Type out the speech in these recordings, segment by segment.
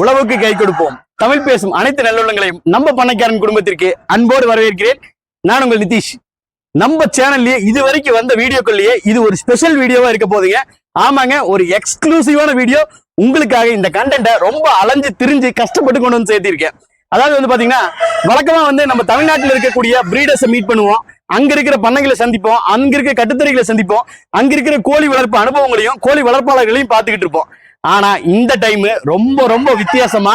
உழவுக்கு கை கொடுப்போம். தமிழ் பேசும் அனைத்து நல்லுள்ளங்களையும் நம்ம பண்ணைக்காரன் குடும்பத்திற்கு அன்போடு வரவேற்கிறேன். நான் உங்கள் நிதிஷ். நம்ம சேனல்லயே இது வரைக்கும் வந்த வீடியோக்குள்ளேயே இது ஒரு ஸ்பெஷல் வீடியோவா இருக்க போதுங்க ஆமாங்க ஒரு எக்ஸ்க்ளூசிவான வீடியோ. உங்களுக்காக இந்த கண்டென்ட்டை ரொம்ப அலைஞ்சு திரிஞ்சு கஷ்டப்பட்டு கொண்டு வந்து சேர்த்திருக்கேன். அதாவது வந்து பாத்தீங்கன்னா வழக்கமா வந்து நம்ம தமிழ்நாட்டில் இருக்கக்கூடிய பிரீடர்ஸை மீட் பண்ணுவோம். அங்க இருக்கிற பண்ணைகளை சந்திப்போம். அங்க இருக்கிற கட்டுத்தறிகளை சந்திப்போம். அங்க இருக்கிற கோழி வளர்ப்பு அனுபவங்களையும் கோழி வளர்ப்பாளர்களையும் பார்த்துக்கிட்டு இருப்போம். ஆனா இந்த டைம் ரொம்ப ரொம்ப வித்தியாசமா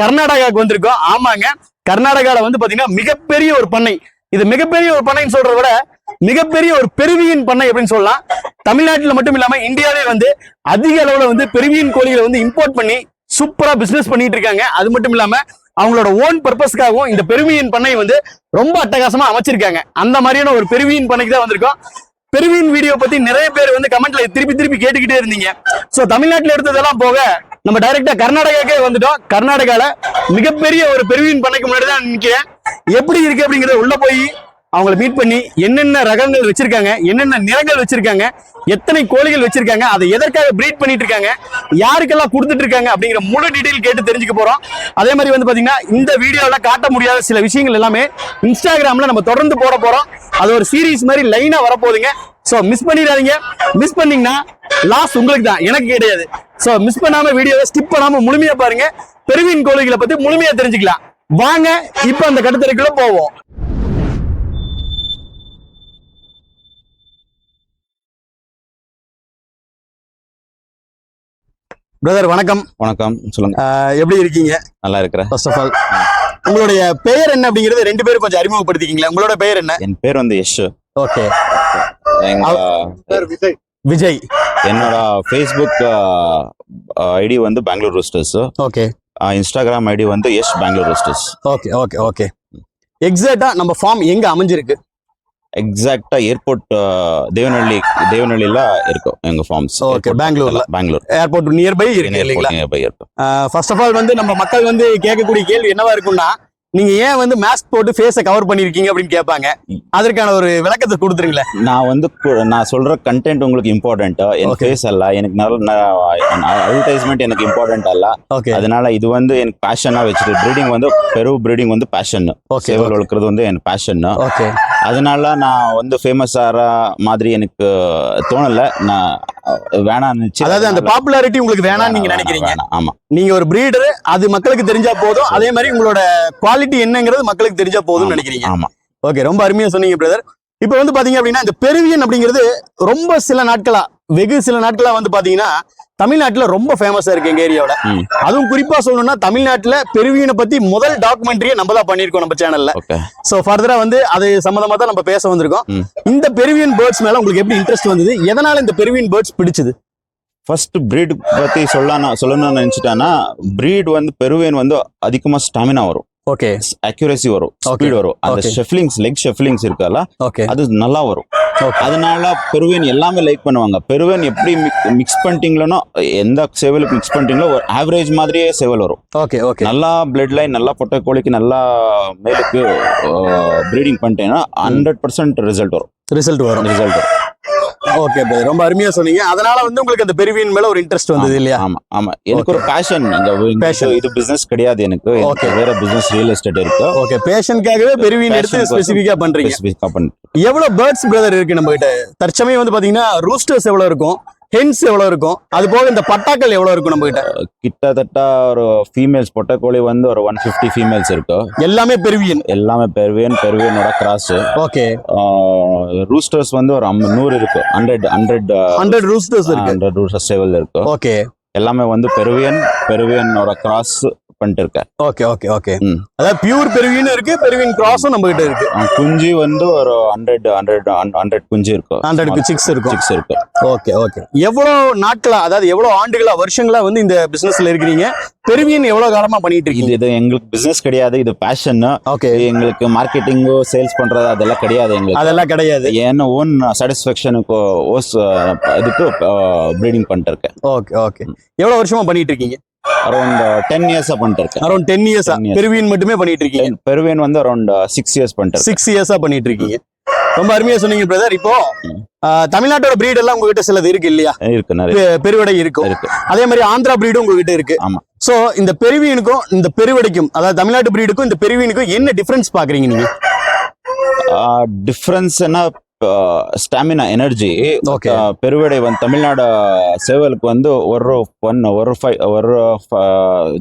கர்நாடகாவுக்கு வந்திருக்கோம். ஆமாங்க. கர்நாடகால வந்து பாத்தீங்கன்னா மிகப்பெரிய ஒரு பண்ணை. இது மிகப்பெரிய ஒரு பண்ணைன்னு சொல்றத விட மிகப்பெரிய ஒரு பெருவியின் பண்ணை அப்படின்னு சொல்லலாம். தமிழ்நாட்டில் மட்டும் இல்லாம இந்தியாவிலே வந்து அதிக அளவுல வந்து பெருவியின் கோழிகளை வந்து இம்போர்ட் பண்ணி சூப்பரா பிசினஸ் பண்ணிட்டு இருக்காங்க. அது மட்டும் இல்லாம அவங்களோட ஓன் பர்பஸ்க்காகவும் இந்த பெருமையின் பண்ணை வந்து ரொம்ப அட்டகாசமா அமைச்சிருக்காங்க. அந்த மாதிரியான ஒரு பெருவியின் பண்ணைக்கு தான் வந்திருக்கோம். பெருவியின் வீடியோ பத்தி நிறைய பேர் வந்து கமெண்ட்ல திருப்பி திருப்பி கேட்டுக்கிட்டே இருந்தீங்க. சோ தமிழ்நாட்டுல எடுத்ததெல்லாம் போக நம்ம டைரக்டா கர்நாடகாக்கே வந்துட்டோம். கர்நாடகால மிகப்பெரிய ஒரு பெருவின் பண்ணைக்கு முன்னாடி தான் நிக்கிறேன். எப்படி இருக்கு அப்படிங்கறத உள்ள போய் அவங்கள மீட் பண்ணி என்னென்ன ரகங்கள் வச்சிருக்காங்க என்னென்ன நிறங்கள் வச்சிருக்காங்க எத்தனை கோழிகள் வச்சிருக்காங்க அதை எதற்காக ப்ரீட் பண்ணிட்டு இருக்காங்க யாருக்கெல்லாம் கொடுத்துட்டு இருக்காங்க அப்படிங்கிற முழு டீட்டெயில் கேட்டு தெரிஞ்சுக்க போறோம். அதே மாதிரி வந்து பாத்தீங்கன்னா இந்த வீடியோவில் காட்ட முடியாத சில விஷயங்கள் எல்லாமே இன்ஸ்டாகிராம்ல நம்ம தொடர்ந்து போட போறோம். அது ஒரு சீரீஸ் மாதிரி லைனா வரப்போகுதுங்க. ஸோ மிஸ் பண்ணிடாதீங்க. மிஸ் பண்ணீங்கன்னா லாஸ் உங்களுக்கு தான். எனக்கு கிடையாது. ஸோ மிஸ் பண்ணாம வீடியோவை ஸ்கிப் பண்ணாம முழுமையா பாருங்க. பெருவின் கோழிகளை பத்தி முழுமையா தெரிஞ்சுக்கலாம். வாங்க இப்ப அந்த கட்டுத்தரைக்குள்ள போவோம். பிரதர் வணக்கம். வணக்கம். சொல்லுங்க. எப்படி இருக்கீங்க? நல்லா இருக்கிறேன். ஃபர்ஸ்ட் ஆஃப் ஆல் உங்களுடைய பெயர் என்ன அப்படிங்கறது ரெண்டு பேரும் கொஞ்சம் அறிமுகப்படுத்திக்கிங்களா. உங்களோட பெயர் என்ன? என் பேர் வந்து யஷ். ஓகே எங்க விஜய். என்னோட ஃபேஸ்புக் ஐடி வந்து Bangalore roosters okay Instagram ID வந்து Yash Bangalore roosters okay okay okay எக்ஸாக்டா நம்ம ஃபார்ம் எங்க அமைஞ்சிருக்கு? எக்ஸாக்டா ஏர்போர்ட் தேவநள்ளி தேவநள்ளில இருக்கும் எங்க ஃபார்ம்ஸ் Okay, பெங்களூர்ல. பெங்களூர் ஏர்போர்ட் நியர்பை இருக்கு இல்லைங்களா? ஏர்போர்ட் இருக்கும். ஃபர்ஸ்ட் ஆஃப் ஆல் வந்து நம்ம மக்கள் வந்து கேட்கக்கூடிய கேள்வி என்னவா இருக்கும்னா நீங்க ஏன் வந்து மாஸ்க் போட்டு ஃபேஸை கவர் பண்ணிருக்கீங்க அப்படின்னு கேட்பாங்க. அதற்கான ஒரு விளக்கத்தை கொடுத்துருங்களேன். நான் வந்து நான் சொல்ற கண்டென்ட் உங்களுக்கு இம்பார்ட்டன்ட் என். ஃபேஸ் அல்ல எனக்கு நல்ல அட்வர்டைஸ்மெண்ட் எனக்கு இம்பார்ட்டன்ட் அல்ல. ஓகே அதனால இது வந்து எனக்கு பேஷனா வச்சுட்டு ப்ரீடிங் வந்து பெரு ப்ரீடிங் வந்து பேஷன் ஓகே சேவல் வளர்க்குறது வந்து எனக்கு பேஷன் ஓகே அதனால நான் வந்து ஃபேமஸ் ஆகிற மாதிரி எனக்கு தோணல. நான் வேணாம் நினைச்சு அதாவது அந்த பாப்புலாரிட்டி உங்களுக்கு வேணாம்னு நீங்க நினைக்கிறீங்க. ஆமா. நீங்க ஒரு பிரீடர் அது மக்களுக்கு தெரிஞ்சா போதும். அதே மாதிரி உங்களோட குவாலிட்டி என்னங்கிறது மக்களுக்கு தெரிஞ்சா போதும்னு நினைக்கிறீங்க. ஆமா. ஓகே ரொம்ப அருமையா சொன்னீங்க பிரதர் இப்போ வந்து பாத்தீங்க அப்படின்னா இந்த பெருவியன் அப்படிங்கிறது ரொம்ப சில நாட்களா வெகு சில நாட்களா வந்து பாத்தீங்கன்னா தமிழ்நாட்டுல ரொம்ப ஃபேமஸா இருக்கு எங்க ஏரியாவுல. அதுவும் குறிப்பா சொல்லணும்னா தமிழ்நாட்டுல பெருவியனை பத்தி முதல் டாக்குமெண்ட்ரியே நம்ம தான் பண்ணியிருக்கோம் நம்ம சேனல்ல சோ ஃபர்தரா வந்து அது சம்பந்தமா தான் நம்ம பேச வந்திருக்கோம். இந்த பெருவியன் பேர்ட்ஸ் மேல உங்களுக்கு எப்படி இன்ட்ரெஸ்ட் வந்தது? எதனால இந்த பெருவியன் பேர்ட்ஸ் பிடிச்சது? ஃபர்ஸ்ட் பிரீட் பத்தி சொல்லணும் சொல்லணும்னு நினைச்சிட்டானா பிரீட் வந்து பெருவேன் வந்து அதிகமா ஸ்டாமினா வரும். ஓகே அக்யூரசி வரும். ஸ்பீட் வரும். அந்த. ஷெஃப்லிங்ஸ் லெக் ஷெஃப்லிங்ஸ் இருக்கல ஓகே அது நல்லா வரும். அதனால பெருவேன் எல்லாமே லைக் பண்ணுவாங்க. பெருவேன் எப்படி மிக்ஸ் பண்ணிட்டீங்களோ எந்த சேவலுக்கு மிக்ஸ் பண்ணிட்டீங்களோ ஒரு ஆவரேஜ் மாதிரியே சேவல் வரும். ஓகே ஓகே நல்லா பிளட் லைன் நல்லா பொட்டை கோழிக்கு நல்லா மேலுக்கு ப்ரீடிங் பண்ணிட்டேன்னா ஹண்ட்ரட் பர்சன்ட் ரிசல்ட் வரும். ரிசல்ட் வரும். ரிசல்ட் வரும். ஓகே பிரதர் ரொம்ப அருமையா சொன்னீங்க. அதனால வந்து உங்களுக்கு அந்த பெருவியன் மேல ஒரு இன்ட்ரெஸ்ட் வந்தது இல்லையா? ஆமா ஆமா. எனக்கு ஒரு பேஷன் Passion. பேஷன் இது பிசினஸ் கிடையாது எனக்கு. எனக்கு வேற பிசினஸ் ரியல் எஸ்டேட் இருக்கு. ஓகே பேஷனுக்காகவே பெருவியன் எடுத்து Passion కోసం. ஸ்பெசிஃபிக்கா பண்றீங்க. எவ்வளவு பேர்ட்ஸ் பிரதர் இருக்கு நம்ம கிட்ட? தற்சமயம் வந்து பாத்தீங்கன்னா ரூஸ்டர்ஸ் எவ்வளவு இருக்கும்? ஹென்ஸ் எவ்வளவு இருக்கும்? அது போக இந்த பட்டாக்கள் எவ்வளவு இருக்கும் நம்ம கிட்ட கிட்டத்தட்ட ஒரு ஃபீமேல்ஸ் பொட்டை கோழி வந்து ஒரு ஒன் ஃபிஃப்டி ஃபீமேல்ஸ் இருக்கு. எல்லாமே பெருவியன். எல்லாமே பெருவேன் பெருவேனோட கிராஸ் ஓகே ரூஸ்டர்ஸ் வந்து ஒரு நூறு இருக்கு. ஹண்ட்ரட் ஹண்ட்ரட் ஹண்ட்ரட் ரூஸ்டர்ஸ் இருக்கு. ஹண்ட்ரட் ரூஸ்டர் சேவல் இருக்கு. ஓகே எல்லாமே வந்து பெருவியன் பெருவியனோட கிராஸ் பண்ணிட்டு இருக்கேன் ஓகே ஓகே ஓகே. அதாவது பியூர் பெருவியன் இருக்கு பெருவியன் கிராஸும் நம்ம கிட்ட இருக்கு. குஞ்சு வந்து ஒரு ஹண்ட்ரட் ஹண்ட்ரட் ஹண்ட்ரட் குஞ்சு இருக்கு ஹண்ட்ரட் சிக்ஸ் இருக்கும். சிக்ஸ் இருக்கு. Okay okay. எவ்வளவு நாட்களா அதாவது எவ்வளவு ஆண்டுகளா வருஷங்களா வந்து இந்த பிசினஸ்ல இருக்கிறீங்க? பெருவியன் எவ்வளவு காலமா பண்ணிட்டு இருக்கீங்க? இது எங்களுக்கு பிசினஸ் கிடையாது இது பேஷன் ஓகே. எங்களுக்கு மார்க்கெட்டிங்கோ சேல்ஸ் பண்றது அதெல்லாம் கிடையாது எங்களுக்கு. அதெல்லாம் கிடையாது. ஏன்னா ஓன் சாட்டிஸ்ஃபேக்ஷனுக்கு ஓஸ் இதுக்கு ப்ரீடிங் பண்ணிட்டு இருக்கேன். Okay okay. எவ்வளவு வருஷமா பண்ணிட்டு இருக்கீங்க? அரௌண்ட் டென் இயர்ஸா பண்ணிட்டு இருக்கேன் அரௌண்ட் டென் இயர்ஸா 10 years. பெருவியன் மட்டுமே பண்ணிட்டு இருக்கீங்க பெருவேன் வந்து அரௌண்ட் சிக்ஸ் இயர்ஸ் பண்ணிட்டு சிக்ஸ் இயர்ஸா பண்ணிட்டு இருக்கீங்க ரொம்ப அருமையா சொன்னீங்க பிரதர் இப்போ தமிழ்நாட்டோட பிரீட் எல்லாம் உங்ககிட்ட சிலது இருக்கு இல்லையா? இருக்கு நிறைய. பெருவடை இருக்கும். இருக்கு. அதே மாதிரி ஆந்திரா பிரீடும் உங்ககிட்ட இருக்கு. ஆமா. சோ இந்த பெருவீனுக்கும் இந்த பெருவடைக்கும் அதாவது தமிழ்நாட்டு பிரீடுக்கும் இந்த பெருவீனுக்கும் என்ன டிஃபரன்ஸ் பாக்குறீங்க நீங்க? டிஃப்ரென்ஸ்னா ஸ்டாமினா எனர்ஜி ஓகே பெருவடை வந்து தமிழ்நாடு சேவலுக்கு வந்து ஒரு ஒன் ஒரு ஃபைவ் ஒரு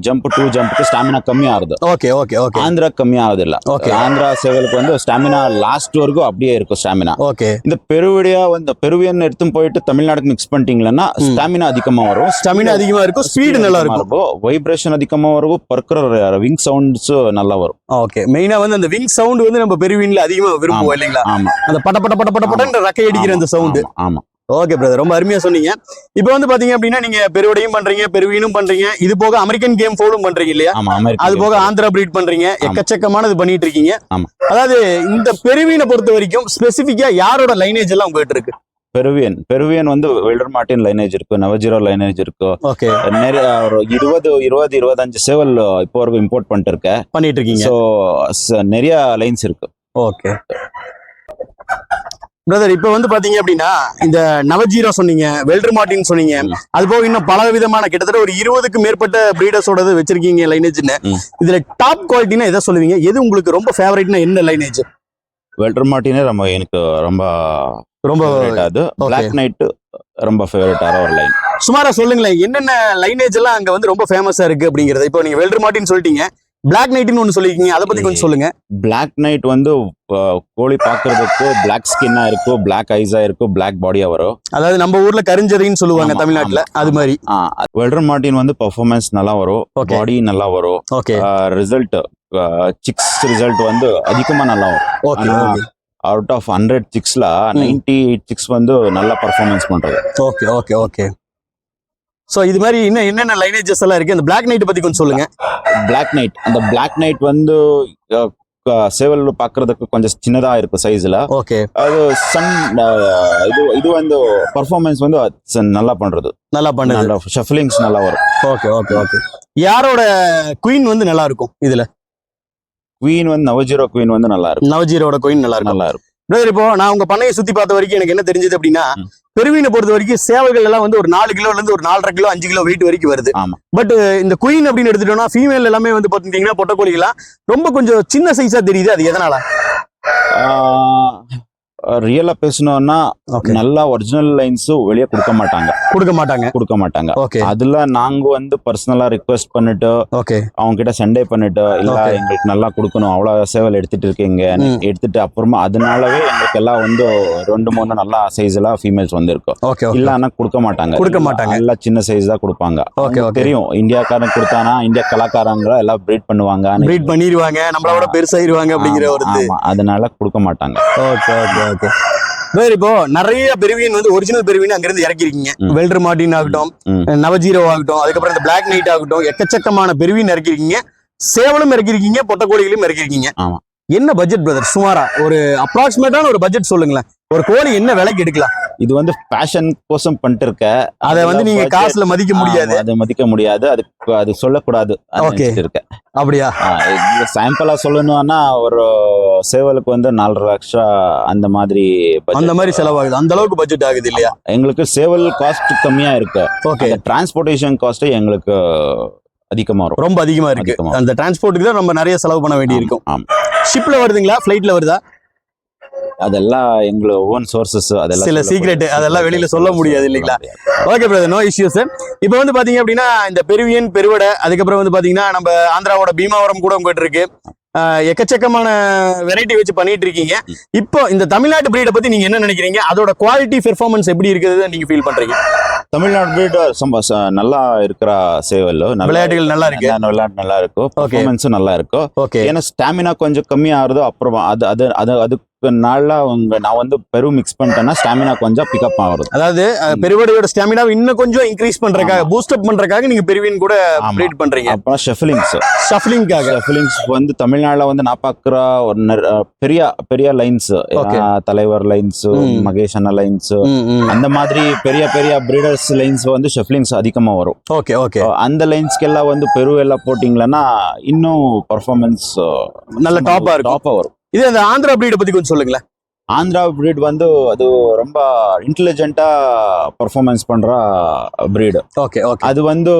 ஜம்ப் டூ ஜம்ப்க்கு ஸ்டாமினா கம்மி ஆகுது ஓகே ஓகே ஓகே ஆந்திரா கம்மி ஆகுது இல்ல Okay. ஆந்திரா சேவலுக்கு வந்து ஸ்டாமினா லாஸ்ட் வரைக்கும் அப்படியே இருக்கும் ஸ்டாமினா ஓகே இந்த பெருவடியா வந்து பெருவியன் எடுத்து போயிட்டு தமிழ்நாடுக்கு மிக்ஸ் பண்ணிட்டீங்கன்னா. ஸ்டாமினா அதிகமா வரும். ஸ்டமினா அதிகமா இருக்கும் ஸ்பீடு நல்லா இருக்கும். வைப்ரேஷன் அதிகமா வரும் பறக்கிற விங் சவுண்ட்ஸ் நல்லா வரும். ஓகே மெயினா வந்து அந்த விங் சவுண்ட் வந்து நம்ம பெருவீன்ல அதிகமா விரும்புவோம் இல்லைங்களா? ஆமா. அந்த பட பட பட பட படன்ற ரக்கை அடிக்கிற அந்த சவுண்ட் ஆமா, ஓகே பிரதர் ரொம்ப அருமையா சொன்னீங்க. இப்போ வந்து பாத்தீங்க அப்படின்னா நீங்க பெருவடையும் பண்றீங்க பெருவீனும் பண்றீங்க. இது போக அமெரிக்கன் கேம் ஃபோலும் பண்றீங்க இல்லையா? அது போக ஆந்திரா பிரீட் பண்றீங்க. எக்கச்சக்கமானது பண்ணிட்டு இருக்கீங்க. ஆமா. அதாவது இந்த பெருவீனை பொறுத்த வரைக்கும் ஸ்பெசிபிக்கா யாரோட லைனேஜ் எல்லாம் உங்ககிட்ட இருக்கு? பெருவியன். பெருவியன் வந்து வெல்டர் மார்டின் லைனேஜ் இருக்கு நவஜீரோ லைனேஜ் இருக்கு. நிறைய ஒரு இருபது இருபது இருபத்தஞ்சு சேவல் இப்போ வரைக்கும் இம்போர்ட் பண்ணிட்டு இருக்கேன் பண்ணிட்டு இருக்கீங்க. ஸோ நிறைய லைன்ஸ் இருக்கு. ஓகே பிரதர் இப்போ வந்து பாத்தீங்க அப்படின்னா இந்த நவஜீரோ சொன்னீங்க வெல்டர் மார்டின் சொன்னீங்க. அது போக இன்னும் பல விதமான கிட்டத்தட்ட ஒரு இருபதுக்கு மேற்பட்ட பிரீடர்ஸோட வச்சிருக்கீங்க லைனேஜ்னு. இதுல டாப் குவாலிட்டினா எதை சொல்லுவீங்க? எது உங்களுக்கு ரொம்ப ஃபேவரட்னா என்ன லைனேஜ் வெல்டர் மார்டினே ரொம்ப எனக்கு ரொம்ப ரொம்ப அது. பிளாக் நைட் ரொம்ப ஃபேவரட்டான ஒரு லைன் சுமாரா சொல்லுங்களேன் என்னென்ன லைனேஜ் எல்லாம் அங்க வந்து ரொம்ப ஃபேமஸா இருக்கு அப்படிங்கறது. இப்போ நீங்க வெல்டர் மார்டின் சொல்லிட்டீங்க. பிளாக் நைட்னு ஒன்னு சொல்லிருக்கீங்க. அதை பத்தி கொஞ்சம் சொல்லுங்க. பிளாக் நைட் வந்து கோழி பார்க்கறதுக்கு பிளாக் ஸ்கின்னா இருக்கும் பிளாக் ஐஸா இருக்கும் பிளாக் பாடியா வரும். அதாவது நம்ம ஊர்ல கரிஞ்சதைன்னு சொல்லுவாங்க தமிழ்நாட்டுல. அது மாதிரி. வெல்டர் மார்டின் வந்து பர்ஃபார்மன்ஸ் நல்லா வரும். பாடி நல்லா வரும். ஓகே ரிசல்ட் சிக்ஸ் ரிசல்ட் வந்து அதிகமா நல்லா வரும். அவுட் ஆஃப் ஹண்ட்ரட் சிக்ஸ்ல. நைன்டி எயிட் சிக்ஸ் வந்து நல்லா பர்ஃபார்மன்ஸ் பண்றது. ஓகே ஓகே ஓகே சோ இது மாதிரி இன்னும் என்னென்ன லைனேஜஸ் எல்லாம் இருக்கு? அந்த பிளாக் நைட் பத்தி கொஞ்சம் சொல்லுங்க. பிளாக் நைட் அந்த பிளாக் நைட் வந்து சேவல் பார்க்கறதுக்கு கொஞ்சம் சின்னதா இருக்கும் சைஸ்ல ஓகே அது சன் இது இது வந்து பர்ஃபார்மன்ஸ் வந்து நல்லா பண்றது. நல்லா பண்ணுது ஷஃப்லிங்ஸ் நல்லா வரும். ஓகே ஓகே ஓகே யாரோட குயின் வந்து நல்லா இருக்கும் இதுல? குவீன் வந்து நவஜீரோ குவீன் வந்து நல்லா இருக்கும். நவஜீரோட குயின் நல்லா இருக்கும். நல்லா இருக்கும். பிரதர் இப்போ நான் உங்க பண்ணையை சுத்தி பார்த்த வரைக்கும் எனக்கு என்ன தெரிஞ்சது அப்படின்னா. பெருவீனை பொறுத்த வரைக்கும் சேவல்கள் எல்லாம் வந்து ஒரு நாலு கிலோல இருந்து ஒரு நாலரை கிலோ அஞ்சு கிலோ வெயிட் வரைக்கும் வருது. பட் இந்த குயின் அப்படின்னு எடுத்துட்டோம்னா ஃபீமேல் எல்லாமே வந்து பாத்தீங்கன்னா பொட்டக்கோழிகளா ரொம்ப கொஞ்சம் சின்ன சைஸா தெரியுது அது எதனால ரியலா பேசணும்னா நல்லா ஒரிஜினல் லைன்ஸ் வெளியே கொடுக்க மாட்டாங்க. கொடுக்க மாட்டாங்க. கொடுக்க மாட்டாங்க. ஓகே அதுல நாங்க வந்து பர்சனலா ரிக்வெஸ்ட் பண்ணிட்டு ஓகே அவங்க கிட்ட சண்டே பண்ணிட்டு இல்ல. எங்களுக்கு நல்லா கொடுக்கணும் அவ்வளவு சேவல் எடுத்துட்டு இருக்கீங்க. எடுத்துட்டு அப்புறமா அதனாலவே எங்களுக்கு எல்லாம் வந்து ரெண்டு மூணு நல்லா சைஸ் எல்லாம் ஃபீமேல்ஸ் வந்து இருக்கும் ஓகே இல்ல ஆனா கொடுக்க மாட்டாங்க. கொடுக்க மாட்டாங்க. நல்லா சின்ன சைஸ் தான் கொடுப்பாங்க. தெரியும் இந்தியாக்காரன் கொடுத்தானா இந்தியா கலாக்காரங்க எல்லாம் பிரீட் பண்ணுவாங்க ப்ரீட் பண்ணிடுவாங்க நம்மளோட பெருசாயிருவாங்க அப்படிங்கிற ஒரு அதனால கொடுக்க மாட்டாங்க. Okay okay okay. வேற இப்போ நிறைய பெருவியன் வந்து ஒரிஜினல் பெருவியன் அங்க இருந்து இறக்கிருக்கீங்க. வெல்டர் மார்டின் ஆகட்டும். நவஜீரோ ஆகட்டும் அதுக்கப்புறம் இந்த பிளாக் நைட் ஆகட்டும் எக்கச்சக்கமான பெருவியன் இறக்கிருக்கீங்க சேவலும் இறக்கிருக்கீங்க பொட்டக்கோழிகளும் இறக்கிருக்கீங்க ஆமா. என்ன பட்ஜெட் பிரதர் சுமாரா ஒரு அப்ராக்சிமேட்டான ஒரு பட்ஜெட் சொல்லுங்களேன். ஒரு கோழி என்ன விலைக்கு எடுக்கலாம்? இது வந்து பேஷன் கோசம் பண்ணிட்டு இருக்க. அதை வந்து நீங்க காசுல மதிக்க முடியாது. அது மதிக்க முடியாது. அது அது சொல்லக்கூடாது. நினைச்சிட்டு இருக்கேன் அப்படியா? சாம்பிளா சொல்லணும்னா ஒரு சேவலுக்கு வந்து நாலரை லட்சம் அந்த மாதிரி. அந்த மாதிரி செலவாகுது. அந்த அளவுக்கு பட்ஜெட் ஆகுது இல்லையா? எங்களுக்கு சேவல் காஸ்ட் கம்மியா இருக்கு. ஓகே டிரான்ஸ்போர்டேஷன் காஸ்ட் எங்களுக்கு அதிகமா வரும். ரொம்ப அதிகமா இருக்கு. அந்த டிரான்ஸ்போர்ட்டுக்கு தான் நம்ம நிறைய செலவு பண்ண வேண்டி இருக்கும் ஆமா. ஷிப்ல வருதுங்களா? ஃபிளைட்ல வருதா? அதெல்லாம் எங்களோட ஓன் சோர்சஸ் அதெல்லாம் சில secret, அதெல்லாம் வெளியில சொல்ல முடியாது இல்லைங்களா? ஓகே பிரதர் நோ இஷ்யூஸ் இப்போ வந்து பாத்தீங்க அப்படின்னா இந்த பெருவியன் பெருவடை அதுக்கப்புறம் வந்து பாத்தீங்கன்னா நம்ம ஆந்திராவோட பீமாவரம் கூட உங்ககிட்ட இருக்கு. எக்கச்சக்கமான வெரைட்டி வச்சு பண்ணிட்டு இருக்கீங்க. இப்போ இந்த தமிழ்நாட்டு பிரீடை பத்தி நீங்க என்ன நினைக்கிறீங்க? அதோட குவாலிட்டி பெர்ஃபார்மன்ஸ் எப்படி இருக்குது நீங்க ஃபீல் பண்றீங்க? தமிழ்நாடு ச- நல்லா இருக்கிற சேவல் விளையாட்டுகள் நல்லா இருக்கு? விளையாட்டு நல்லா இருக்கும் பர்ஃபார்மன்ஸும் நல்லா இருக்கும் ஓகே ஏன்னா ஸ்டாமினா கொஞ்சம் கம்மி ஆகுதோ அப்புறம் அது அது அது அதுக்கு நாளா உங்க நான் வந்து பெரு மிக்ஸ் பண்ணிட்டேன்னா ஸ்டாமினா கொஞ்சம் பிக்கப் ஆகுது அதாவது பெருவடையோட ஸ்டாமினா இன்னும் கொஞ்சம் இன்க்ரீஸ் பண்றதுக்காக பூஸ்ட் அப் பண்றதுக்காக நீங்க பெருவியன் கூட. பிரீட் பண்றீங்க. அப்புறம் ஷெஃபிலிங்ஸ் ஷஃப்லிங்காக ஷெஃபிலிங்ஸ் வந்து தமிழ்நாடுல வந்து நான் பார்க்குற ஒரு பெரிய பெரிய லைன்ஸ். தலைவர் லைன்ஸ். மகேஷ் அண்ணா லைன்ஸ் அந்த மாதிரி பெரிய பெரிய பிரீடர்ஸ் லைன்ஸ் வந்து ஷெஃப்லிங்ஸ் அதிகமா வரும். ஓகே ஓகே அந்த லைன்ஸ்க்கெல்லாம் வந்து பெரு எல்லாம் போட்டிங்களன்னா இன்னும் பர்ஃபார்மன்ஸ் நல்ல டாப்பா இருக்கும். டாப்பா வரும். இது அந்த ஆந்திரா பிரீடை பத்தி கொஞ்சம் சொல்லுங்களேன். ஆந்திரா breed வந்து அது ரொம்ப இன்டெலிஜென்ட்டா பர்ஃபார்மன்ஸ் பண்ற breed. ஓகே ஓகே அது வந்து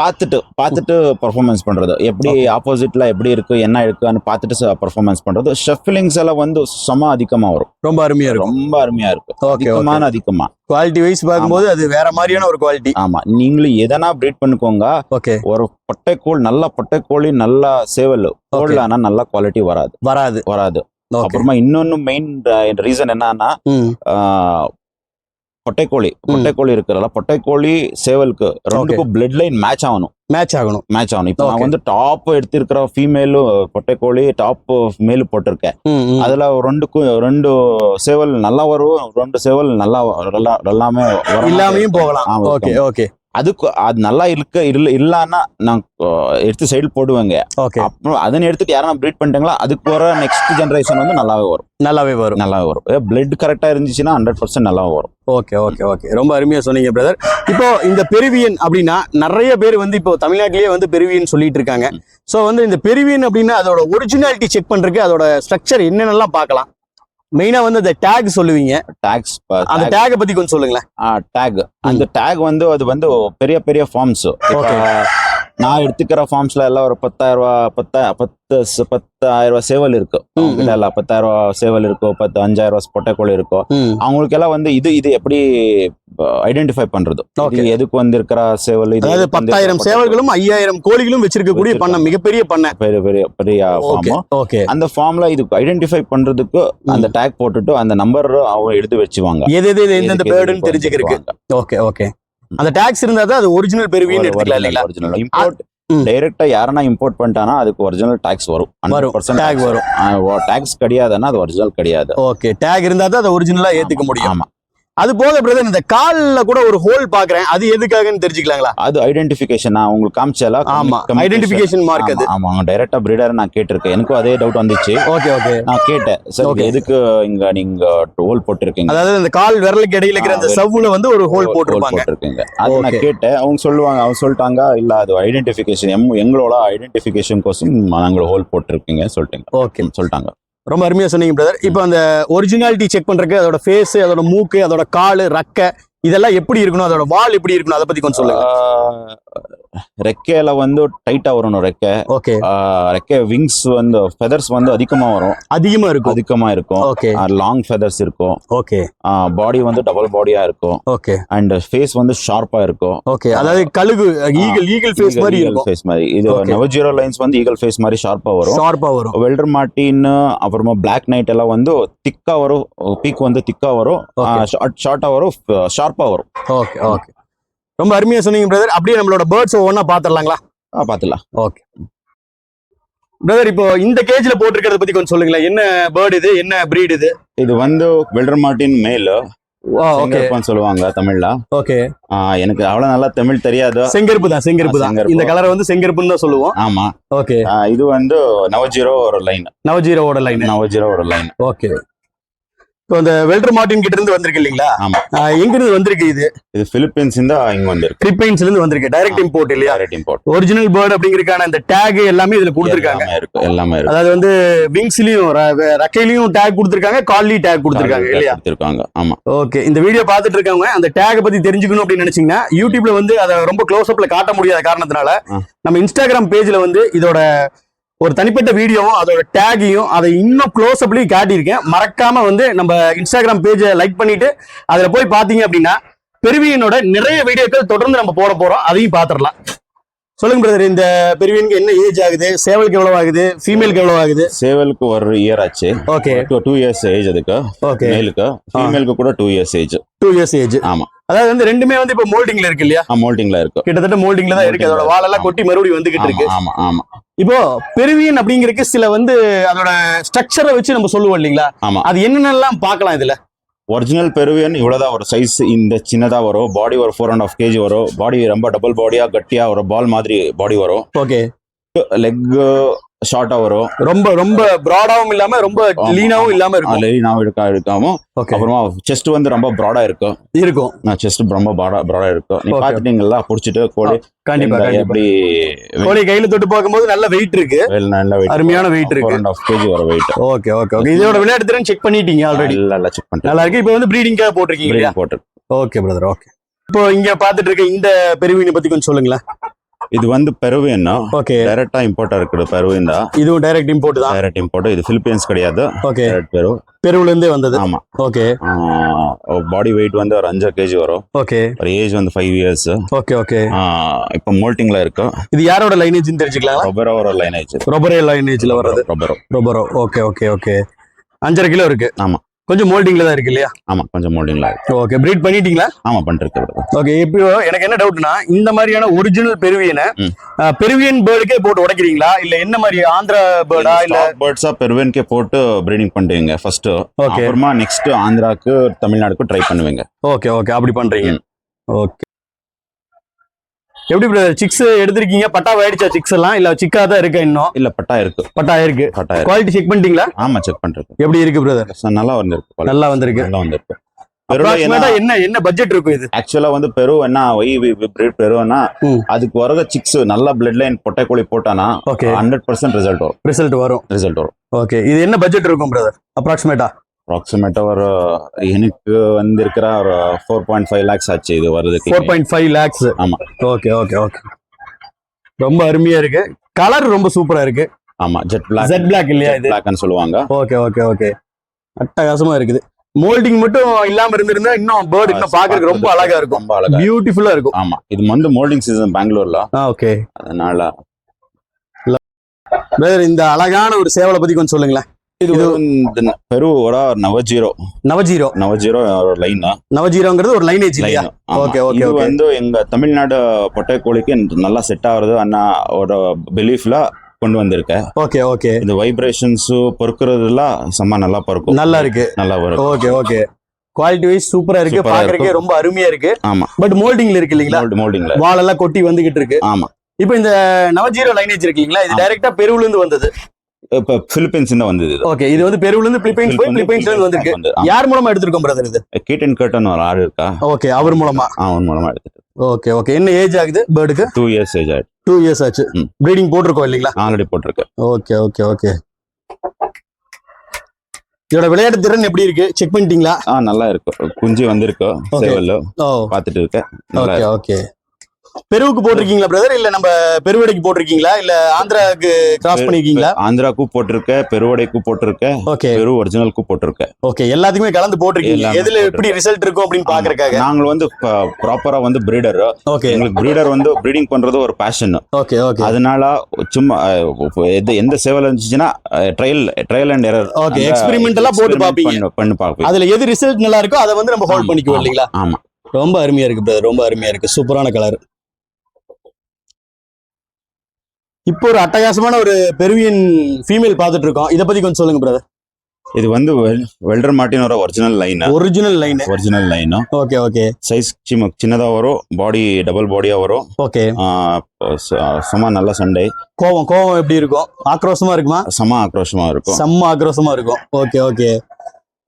பார்த்துட்டு பார்த்துட்டு பர்ஃபார்மன்ஸ் பண்றது. எப்படி. ஆப்போசிட்ல எப்படி இருக்கு என்ன இருக்குன்னு பார்த்துட்டு பர்ஃபார்மன்ஸ் பண்றது. ஷஃபிலிங்ஸ் எல்லாம் வந்து செம அதிகமா வரும். ரொம்ப அருமையா இருக்கும். ரொம்ப அருமையா இருக்கு. ஓகே ஓகே அதிகமான அதிகமா. குவாலிட்டி வைஸ் பார்க்கும்போது அது வேற மாதிரியான ஒரு குவாலிட்டி ஆமா. நீங்களும் எதனா பிரீட் பண்ணிக்கோங்க. ஓகே ஒரு பட்டைக்கோள் நல்ல பட்டைக்கோழி நல்ல சேவல். கோழானா நல்ல குவாலிட்டி வராது. வராது. வராது. அப்புறமா இன்னொன்னு மெயின் ரீசன் என்னன்னா பொட்டைக்கோழி பொட்டைக்கோழி இருக்கிறதால பொட்டைக்கோழி சேவலுக்கு ரெண்டுக்கும் பிளட் லைன் மேட்ச் ஆகணும். மேட்ச் ஆகணும். மேட்ச் ஆகணும். இப்போ நான். வந்து டாப் எடுத்திருக்கிற ஃபீமேலும் பொட்டைக்கோழி டாப் மேல் போட்டிருக்கேன். அதுல ரெண்டுக்கும் ரெண்டு சேவல் நல்லா வரும் ரெண்டு சேவல் நல்லா எல்லாமே போகலாம். ஓகே ஓகே அதுக்கு அது நல்லா இருக்க இல்ல இல்லன்னா நான் எடுத்து சைடு போடுவேங்க. ஓகே அப்புறம் அதனை எடுத்துட்டு யாரும் ப்ரீட் பண்ணிட்டாங்களா அதுக்கு வர நெக்ஸ்ட் ஜெனரேஷன் வந்து நல்லாவே வரும். நல்லாவே வரும். நல்லாவே வரும். பிளட் கரெக்டா இருந்துச்சுன்னா ஹண்ட்ரட் பர்சன்ட் நல்லாவே வரும். ஓகே ஓகே ஓகே ரொம்ப அருமையா சொன்னீங்க பிரதர் இப்போ இந்த பெருவியன் அப்படின்னா நிறைய பேர் வந்து இப்போ தமிழ்நாட்டிலேயே வந்து பெருவியன் சொல்லிட்டு இருக்காங்க. ஸோ வந்து இந்த பெருவியன் அப்படின்னா அதோட ஒரிஜினாலிட்டி செக் பண்றதுக்கு அதோட ஸ்ட்ரக்சர் என்னென்னலாம் பார்க்கலாம்? மெயினா வந்து அந்த டேக் சொல்லுவீங்க. டாக்ஸ் அந்த டேகை பத்தி கொஞ்சம் சொல்லுங்களேன். டேக் அந்த டேக் வந்து அது வந்து பெரிய பெரிய ஃபார்ம்ஸ். நான் எடுத்துக்கிற ஃபார்ம்ஸ்ல எல்லாம் ஒரு பத்தாயிரம் ரூபாய் பத்தா பத்து பத்தாயிரம் ரூபாய் சேவல் இருக்கு எல்லாம் பத்தாயிரம் ரூபாய் சேவல் இருக்கும் பத்து அஞ்சாயிரம் ரூபாய் பொட்டைக்கோழி இருக்கும் ம். அவங்களுக்கு எல்லாம் வந்து இது இது எப்படி ஐடென்டிஃபை பண்றது? எதுக்கு வந்திருக்கிற சேவல்? இது அதாவது பத்தாயிரம். சேவல்களும் ஐயாயிரம் கோழிகளும் வச்சிருக்கக்கூடிய பண்ணை மிகப்பெரிய பண்ணை. பெரிய பெரிய பெரிய ஃபார்ம் ஓகே அந்த ஃபார்ம்ல இது ஐடென்டிஃபை பண்றதுக்கு அந்த டேக் போட்டுட்டு அந்த நம்பர் அவங்க எடுத்து வச்சுவாங்க. எது எது எந்தெந்த பேர்டுன்னு தெரிஞ்சுக்கிறதுக்கு. ஓகே ஓகே அந்த டாக்ஸ் இருந்தா தான் அது ஒரிஜினல் பெருவின்னு எடுத்துக்கலாம் இல்லைங்களா? Original import. டைரக்டா யாரனா இம்போர்ட் பண்ணிட்டானா அதுக்கு ஒரிஜினல் டாக்ஸ் வரும். வரும். Tag வரும். டாக்ஸ் கிடையாதுன்னா அது ஒரிஜினல் கிடையாது. ஓகே டேக் இருந்தா தான் அதை ஒரிஜினலா ஏத்துக்க முடியும். ஆமா. அது போக பிரதர் இந்த கால்ல கூட ஒரு ஹோல் பாக்குறேன். அது எதுக்காகன்னு தெரிஞ்சுக்கலாங்களா? அது ஐடென்டிபிகேஷன் நான் உங்களுக்கு காமிச்சால. ஆமா. ஐடென்டிபிகேஷன் மார்க் அது. ஆமா அவங்க டைரக்டா பிரீடர் நான் கேட்டிருக்கேன். எனக்கும் அதே டவுட் வந்துச்சு. ஓகே ஓகே நான் கேட்டேன். Sir Okay. எதுக்கு இங்க நீங்க ஹோல் போட்டிருக்கீங்க? அதாவது இந்த கால் விரலுக்கு இடையில இருக்கிற அந்த சவ்வுல வந்து ஒரு ஹோல் போட்டிருப்பாங்க. போட்டிருக்கீங்க. அது நான். கேட்டேன். அவங்க சொல்லுவாங்க அவங்க சொல்லிட்டாங்க இல்ல அது ஐடென்டிபிகேஷன் எம் எங்களோட ஐடென்டிபிகேஷன் கோசம் நாங்கள ஹோல் போட்டிருக்கீங்க சொல்லிட்டீங்க. ஓகே சொல்லிட்டாங்க. ரொம்ப அருமையா சொன்னீங்க பிரதர் இப்போ அந்த ஒரிஜினாலிட்டி செக் பண்றதுக்கு அதோட ஃபேஸ் அதோட மூக்கு அதோட காலு ரக்கை இதெல்லாம் எப்படி இருக்கணும்? அதோட வால் எப்படி இருக்கணும்? அதை பத்தி கொஞ்சம் சொல்லுங்க. ரெக்கையில வந்து டைட்டா வரணும் ரெக்கை. ஓகே. ரெக்கை விங்ஸ் வந்து ஃபெதர்ஸ் வந்து அதிகமா வரும். அதிகமா இருக்கும். அதிகமா இருக்கும். ஓகே. லாங் ஃபெதர்ஸ் இருக்கும். ஓகே. பாடி வந்து டபுள் பாடியா இருக்கும். ஓகே. அண்ட் ஃபேஸ் வந்து ஷார்ப்பா இருக்கும். ஓகே. அதாவது கழுகு ஈகிள் ஈகிள் ஃபேஸ் மாதிரி இருக்கும். ஃபேஸ் மாதிரி. இது Okay. நவஜீரோ லைன்ஸ் வந்து ஈகல் ஃபேஸ் மாதிரி ஷார்ப்பா வரும். ஷார்ப்பா வரும். வெல்டர் மார்டின் அப்புறமா பிளாக் நைட் எல்லாம் வந்து திக்கா வரும். பீக் வந்து திக்கா வரும். Okay. ஷார்ட்டா வரும். ஷார்ப்பா வரும். Okay okay. ரொம்ப அருமையா சொன்னீங்க பிரதர் அப்படியே நம்மளோட பேர்ட்ஸ் ஒவ்வொன்றா பாத்திரலாங்களா ஆ, ஓகே பிரதர் இப்போ இந்த கேஜ்ல போட்டிருக்கிறத பத்தி கொஞ்சம் சொல்லுங்களேன். என்ன பேர்டு இது? என்ன breed இது? இது வந்து வெல்டர் மார்டின் மேல் சொல்லுவாங்க தமிழ்ல. ஓகே எனக்கு அவ்வளவு நல்லா தமிழ் தெரியாது? செங்கருப்பு தான் செங்கருப்பு தான். இந்த கலரை வந்து செங்கருப்புன்னு தான் சொல்லுவோம். ஆமா. ஓகே இது வந்து நவஜீரோ ஒரு லைன் நவஜீரோவோட லைன் நவஜீரோ ஒரு லைன் ஓகே இப்போ இந்த வெல்டர் மார்டின் கிட்ட இருந்து வந்திருக்கு இல்லைங்களா? எங்க இருந்து வந்திருக்கு இது? இது பிலிப்பீன்ஸ் இந்த இங்க வந்திருக்கு. கிரிப்பைன்ஸ்ல இருந்து வந்திருக்கு. டைரக்ட் இம்போர்ட் இல்லையா? டைரக்ட் இம்போர்ட் ஒரிஜினல் பேர்டு அப்படிங்கறதுக்கான அந்த டேக் எல்லாமே இதுல கொடுத்துருக்காங்க. எல்லாமே இருக்கு எல்லாமே இருக்கு. அதாவது வந்து விங்ஸ்லயும் ரெக்கையிலயும் டேக் கொடுத்துருக்காங்க கால்லி டேக் கொடுத்துருக்காங்க இல்லையா? கொடுத்திருக்காங்க ஆமா. ஓகே இந்த வீடியோ பார்த்துட்டு இருக்கவங்க அந்த டேக் பத்தி தெரிஞ்சுக்கணும் அப்படின்னு நினைச்சீங்கன்னா யூடியூப்ல வந்து அதை ரொம்ப க்ளோஸ் அப்ல காட்ட முடியாத காரணத்தினால. நம்ம இன்ஸ்டாகிராம் பேஜ்ல வந்து இதோட ஒரு தனிப்பட்ட வீடியோவும் அதோட டேகையும் அதை இன்னும் க்ளோஸ் அப்லயும் காட்டியிருக்கேன். மறக்காம வந்து நம்ம இன்ஸ்டாகிராம் பேஜை லைக் பண்ணிட்டு அதுல போய் பாத்தீங்க அப்படின்னா பெருவியனோட நிறைய வீடியோக்கள் தொடர்ந்து நம்ம போட போறோம். அதையும் பாத்திரலாம் சொல்லுங்க பிரதர் இந்த பெருவியனுக்கு என்ன ஏஜ் ஆகுது? சேவலுக்கு எவ்வளவு ஆகுது? ஃபீமேலுக்கு எவ்வளவு ஆகுது? சேவலுக்கு ஒரு இயர் ஆச்சு. ஓகே டூ இயர்ஸ் ஏஜ் அதுக்கு. ஓகே மேலுக்கு ஃபீமேலுக்கு கூட two years age two years age ஆமா. அதாவது வந்து ரெண்டுமே வந்து இப்ப மோல்டிங்ல இருக்கு இல்லையா? மோல்டிங்ல இருக்கு. கிட்டத்தட்ட மோல்டிங்ல தான் இருக்கு. அதோட வாலெல்லாம் கொட்டி மறுபடியும் வந்துகிட்டு இருக்கு. ஆமா ஆமா இப்போ பெருவியன் அப்படிங்கிறதுக்கு சில வந்து அதோட ஸ்ட்ரக்சரை வச்சு நம்ம சொல்லுவோம் இல்லைங்களா? ஆமா. அது என்னென்னலாம் பார்க்கலாம் இதுல? ஒரிஜினல் பெருவியன் இவ்வளவுதான் ஒரு சைஸ் இந்த சின்னதா வரும். பாடி ஒரு ஃபோர் அண்ட் ஆஃப் கேஜி வரும். பாடி ரொம்ப டபுள் பாடியா கட்டியா ஒரு பால் மாதிரி பாடி வரும். ஓகே லெக் ஷார்ட்டா வரும். ரொம்ப ரொம்ப பிராடாவும் இல்லாம ரொம்ப லீனாவும் இல்லாம இருக்கும். லெரினாவும் இருக்கா இருக்காம அப்புறமா செஸ்ட் வந்து ரொம்ப ப்ராடா இருக்கும். இருக்கும். செஸ்ட் ரொம்ப ப்ராடா ப்ராடா இருக்கும். நீ. பாத்துட்டீங்களா புடிச்சிட்டு கோழி கண்டிப்பா எப்படி கோழி கையில தொட்டு பார்க்கும்போது நல்ல வெயிட் இருக்கு. நல்ல வெயிட் அருமையான weight இருக்கு. ஃபோர் அண்ட் ஆஃப் கேஜி வர வெயிட் ஓகே ஓகே ஓகே இதோட விளையாட்டு திறன் செக் பண்ணிட்டீங்க ஆல்ரெடி நல்லா செக் பண்ணிட்டு நல்லா இருக்கு. இப்போ வந்து ப்ரீடிங்காக போட்டிருக்கீங்க போட்டு ஓகே பிரதர் ஓகே இப்போ இங்க பாத்துட்டு இருக்க இந்த பெருவீனை பத்தி கொஞ்சம் சொல்லுங்களேன். இது வந்து பெருவியன்னா ஓகே. டைரக்டா இம்போர்ட்டா இருக்குது பெருவின் தான். இதுவும் டைரக்ட் இம்போர்ட் தான்? டைரக்ட் இம்போர்ட் இது பிலிப்பீன்ஸ் கிடையாது. ஓகே. Direct Peru. பெருவுல இருந்தே வந்தது? ஆமா. ஓகே. பாடி வெயிட் வந்து ஒரு அஞ்சு கேஜி வரும். ஓகே. ஒரு ஏஜ் வந்து ஃபைவ் இயர்ஸ் ஓகே ஓகே. இப்போ மோல்ட்டிங்ல இருக்கு. இது யாரோட லைனேஜ்னு தெரிஞ்சுக்கலாம் ரொபரோ ஒரு லைனேஜ் ரொபரே லைனேஜ்ல வர்றது. ரொபரோ ரொபரோ ஓகே ஓகே ஓகே. அஞ்சரை கிலோ இருக்கு. ஆமா. கொஞ்சம் மோல்டிங்ல தான் இருக்கு இல்லையா? ஆமா கொஞ்சம் மோல்டிங்ல இருக்கு. ஓகே ப்ரீட் பண்ணிட்டீங்களா? ஆமா பண்ணிருக்கு ஓகே இப்போ எனக்கு என்ன டவுட்னா இந்த மாதிரியான ஒரிஜினல் பெருவியனை. பெருவியன் பேர்டுக்கே போட்டு உடைக்கிறீங்களா? இல்ல என்ன மாதிரி ஆந்திரா பேர்டா இல்ல பேர்ட்ஸா பெருவன்கே போட்டு ப்ரீடிங் பண்ணுவீங்க ஃபர்ஸ்ட் ஓகே அப்புறமா நெக்ஸ்ட் ஆந்திராக்கு தமிழ்நாடுக்கு ட்ரை பண்ணுவீங்க. ஓகே ஓகே அப்படி பண்றீங்க. ஓகே எப்படி பிரதர் சிக்ஸ் எடுத்திருக்கீங்க? பட்டா ஆயிடுச்சா சிக்ஸ் எல்லாம்? இல்ல சிக்கா தான் இருக்கு இன்னும்? இல்ல பட்டா இருக்கு. பட்டா இருக்கு. பட்டா குவாலிட்டி செக் பண்ணிட்டீங்களா? ஆமா செக் பண்ணிருக்கு எப்படி இருக்கு பிரதர் நல்லா வந்திருக்கு. நல்லா வந்திருக்கு. நல்லா வந்திருக்கு. என்ன என்ன பட்ஜெட் இருக்கும் இது? ஆக்சுவலா வந்து பெரு என்ன ஒய் பிரீட். அதுக்கு வர சிக்ஸ் நல்ல பிளட் லைன் பொட்டை கோழி போட்டானா ஹண்ட்ரட் பர்சன்ட் ரிசல்ட் வரும். ரிசல்ட் வரும். ரிசல்ட் வரும். ஓகே இது என்ன பட்ஜெட் இருக்கும் பிரதர் அப்ராக்சிமேட்டா அப்ராக்சிமேட்டா ஒரு எனக்கு வந்திருக்கிற ஒரு ஃபோர் பாயிண்ட் ஃபைவ் லேக்ஸ் ஆச்சு இது வருதுக்கு ஃபோர் பாயிண்ட் ஃபைவ் லேக்ஸ் ஆமா. ஓகே ஓகே ஓகே ரொம்ப அருமையா இருக்கு. கலர் ரொம்ப சூப்பரா இருக்கு. ஆமா ஜெட் பிளாக் ஜெட் பிளாக் இல்லையா இது? பிளாக்னு சொல்லுவாங்க. ஓகே ஓகே ஓகே அட்டகாசமா இருக்குது. மோல்டிங் மட்டும் இல்லாம இருந்திருந்தா இன்னும் பேர்ட் இன்னும் பாக்குறதுக்கு ரொம்ப அழகா இருக்கும். ரொம்ப அழகா பியூட்டிஃபுல்லா இருக்கும். ஆமா இது வந்து மோல்டிங் சீசன் பெங்களூர்ல. ஓகே அதனால இந்த அழகான ஒரு சேவலை பத்தி கொஞ்சம் சொல்லுங்களேன். இது வந்து பெருவோட நவஜீரோ நவஜீரோ நவஜீரோ ஒரு லைன் நவஜீரோங்கிறது ஒரு லைனேஜ் இல்லையா? Okay, okay, இது. வந்து எங்க தமிழ்நாடு பொட்டை கோழிக்கு நல்லா செட் ஆகுறது அண்ணா ஒரு பிலீஃப்ல கொண்டு வந்திருக்கேன் ஓகே ஓகே இந்த வைப்ரேஷன்ஸ் பொறுக்கிறதுலாம் செம்ம நல்லா பொறுக்கும். நல்லா இருக்கு. நல்லா வரும் ஓகே ஓகே குவாலிட்டி வைஸ் சூப்பரா இருக்கு. பாக்குறதுக்கே. ரொம்ப அருமையா இருக்கு. ஆமா. பட் மோல்டிங்ல இருக்கு இல்லீங்களா? மோல்டு மோல்டிங்ல வாலெல்லாம் கொட்டி வந்துகிட்டு இருக்கு. ஆமா. இப்போ இந்த நவஜீரோ லைனேஜ் இருக்கு இல்லீங்களா? இது. டைரக்டா பெருவுல இருந்து வந்தது. இப்ப பிலிப்பைன்ஸ் தான் வந்தது ஓகே இது வந்து பெருவுல இருந்து பிலிப்பைன்ஸ் போய் பிலிப்பைன்ஸ்ல வந்திருக்கு. யார் மூலமா எடுத்திருக்கோம் பிரதர் இது? கீட்டன் கர்டன் ஒரு ஆள் இருக்கா? ஓகே அவர் மூலமா? அவன் மூலமா எடுத்துட்டு ஓகே ஓகே என்ன ஏஜ் ஆகுது பேர்டுக்கு டூ இயர்ஸ் ஏஜ் ஆயிடுச்சு. டூ இயர்ஸ் ஆச்சு. ப்ரீடிங் போட்டிருக்கோம் இல்லீங்களா? ஆல்ரெடி போட்டிருக்கேன் ஓகே ஓகே ஓகே இதோட விளையாட்டு திறன் எப்படி இருக்கு? செக் பண்ணிட்டீங்களா? ஆ நல்லா இருக்கு. குஞ்சு வந்திருக்கு. Okay. சேவல். ஓ பாத்துட்டு இருக்கேன். ஓகே ஓகே பெருவுக்கு போட்டிருக்கீங்களா பிரதர் இல்ல நம்ம பெருவடைக்கு போட்டிருக்கீங்களா? இல்ல ஆந்திராக்கு கிராஸ் பண்ணிருக்கீங்களா? ஆந்திராக்கு போட்டிருக்கேன் பெருவடைக்கு போட்டிருக்கேன் ஓகே பெரு ஒரிஜினலுக்கு போட்டிருக்கேன் ஓகே எல்லாத்துக்குமே கலந்து போட்டிருக்கீங்க. எதுல எப்படி ரிசல்ட் இருக்கும் அப்படின்னு பாக்குறதுக்காக. நாங்கள் வந்து ப்ராப்பரா வந்து பிரீடர் ஓகே எங்களுக்கு பிரீடர் வந்து ப்ரீடிங் பண்றது ஒரு பேஷன் ஓகே ஓகே அதனால சும்மா எது எந்த சேவல் இருந்துச்சுன்னா trial trial and error experimental ஆ போட்டு பாப்பீங்க. பண்ணி பார்ப்பீங்க. அதுல எது ரிசல்ட் நல்லா இருக்கோ அதை வந்து நம்ம ஹோல்ட் பண்ணிக்குவோம் ஆமா. இல்லீங்களா? ஆமா. ரொம்ப அருமையா இருக்கு பிரதர் ரொம்ப அருமையா இருக்கு. சூப்பரான கலர் இப்போ ஒரு அட்டகாசமான ஒரு பெருவியன் ஃபீமேல் பார்த்துட்டு இருக்கோம் இத பத்தி கொஞ்சம் சொல்லுங்க பிரதர் இது வந்து வெல்டர் மார்டினோட original line original line original line okay okay size சின்னதா வரும் பாடி டபுள் பாடியா வரும். ஓகே ஆஹ், ச- செம நல்ல சண்டை. கோவம் கோவம் எப்படி இருக்கும்? ஆக்ரோஷமா இருக்குமா? செம ஆக்ரோஷமா இருக்கும். செம்ம ஆக்ரோஷமா இருக்கும். ஓகே ஓகே